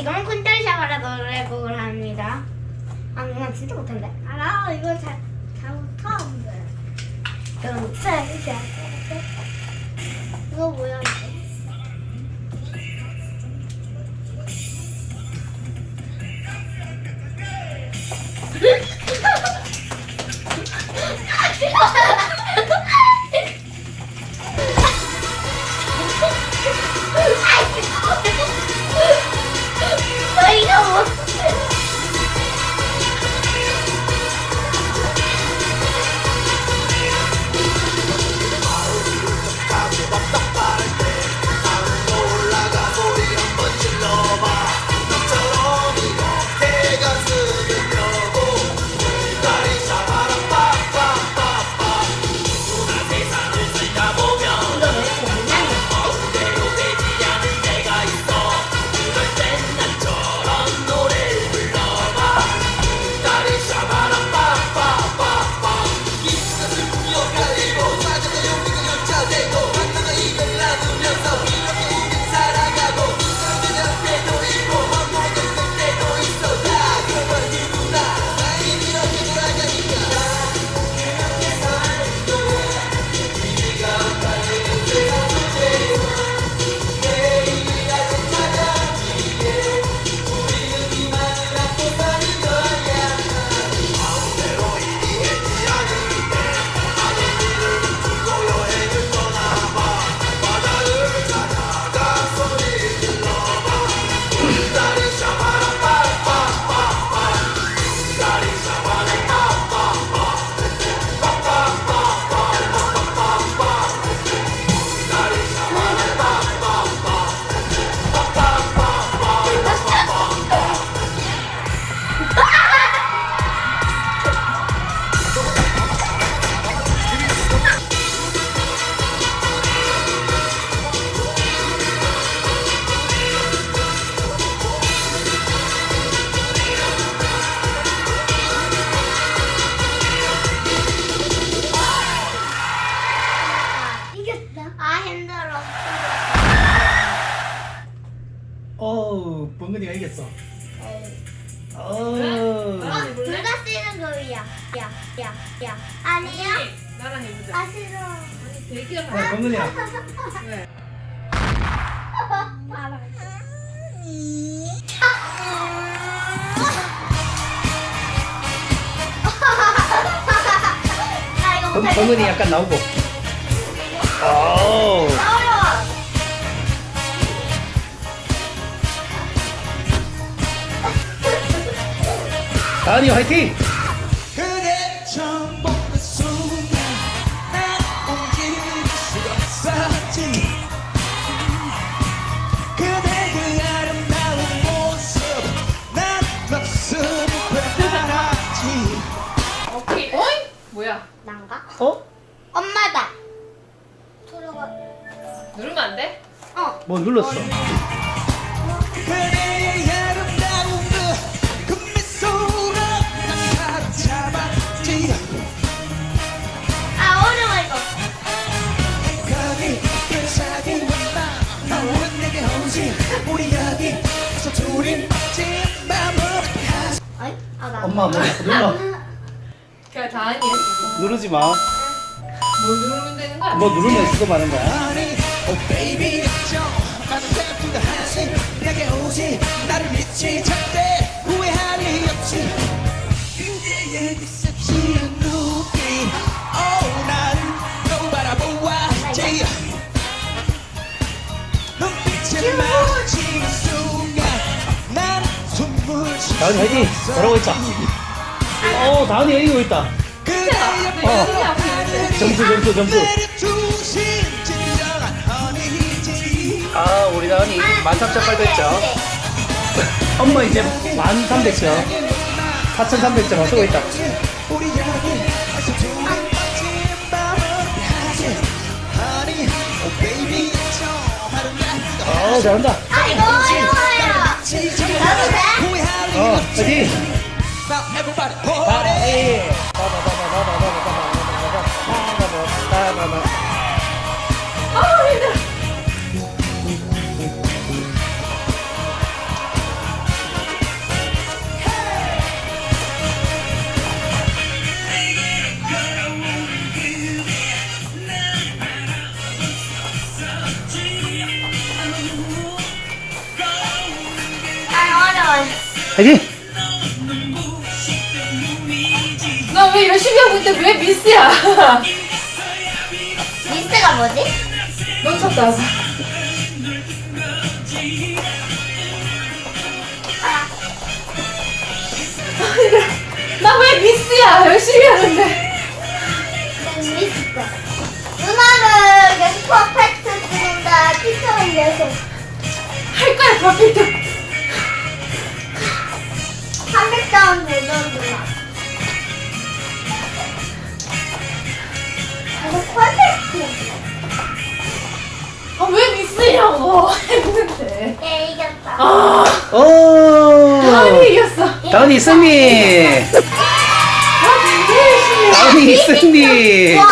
지금은 쿤달 샤바라 노래곡을 합니다. 아, 나 진짜 못한대. 알아 이거 잘 잘 못하는데. 그럼 자 이렇게. 이거 뭐야 이거? 어우 벙근이가 이겼어. 어, 어. 둘 다 쓰는 거야. 야, 야, 야. 아니야? 나랑 해보자. 아 싫어. 되게 어, 벙근이야. 왜? 나 이거 벙- 못하겠어. 벙근이 약간 나오고. 어 다은이 화이팅! 그대 처음 보는 순간 난 움직일 수가 없었지 그대 그 아름다운 모습 난 넋을 빼앗지 오케이. 어이? 뭐야? 난가? 어? 엄마다. 누르면 안 돼? 어. 뭐 눌렀어? 엄마 뭐 눌러. 그냥 했어. 누르지 마. 뭐 누르면 되는 거야? 뭐 누르면 그거 말하는 거야. Oh baby, 많은 내게 오지 나를 믿지 절대 후회할 리 없지 다은이 화이팅! 잘하고 있다. 어, 다은이 이기고 있다. 어. 점수, 점수, 점수. 아, 우리 다은이 13,800점. 엄마 이제 1,300점. 4,300점 쓰고 있다. 어, 잘한다. 아 이거 어려워요. 나도 돼? 후회할 리 어, 없지 화이팅! Now everybody, 아, party 화이팅! 나 왜 열심히 하고 있는데 왜 미스야? 미스가 뭐지? 놓쳤다. 나 왜 미스야? 열심히 하는데. 미스터. 누나는 계속 퍼펙트 찍는데 피처는 계속 할 거야, 퍼펙트. 미스냐고. 했는데. 얘 이겼다. 아, 오! 다은이 이겼어. 다은이 승리! 아, 되게 열심히 해. 다은이 승리! 와,